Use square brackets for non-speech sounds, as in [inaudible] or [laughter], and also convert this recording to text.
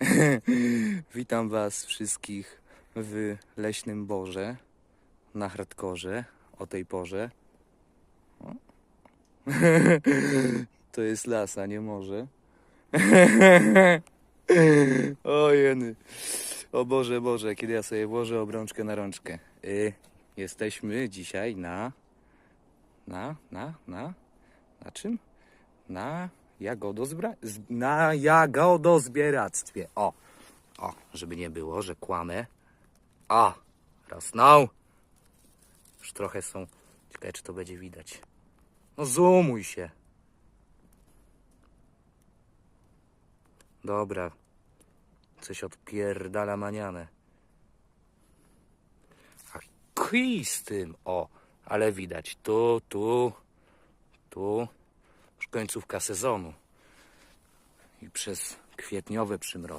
[laughs] Witam Was wszystkich w Leśnym Borze na hardkorze o tej porze. [laughs] To jest las, a nie morze. [laughs] O jeny. O Boże, Boże, kiedy ja sobie włożę obrączkę na rączkę. Y, jesteśmy dzisiaj na... Na, na, na... Na czym? Na jagodozbra... Na jagodozbieractwie. O, o, żeby nie było, że kłamę. O, rosną. Już trochę są... Ciekawe, czy to będzie widać. No zoomuj się. Dobra. Coś odpierdala manianę. A kij z tym. O, ale widać. Tu, tu, tu. Końcówka sezonu. I przez kwietniowe przymrozki.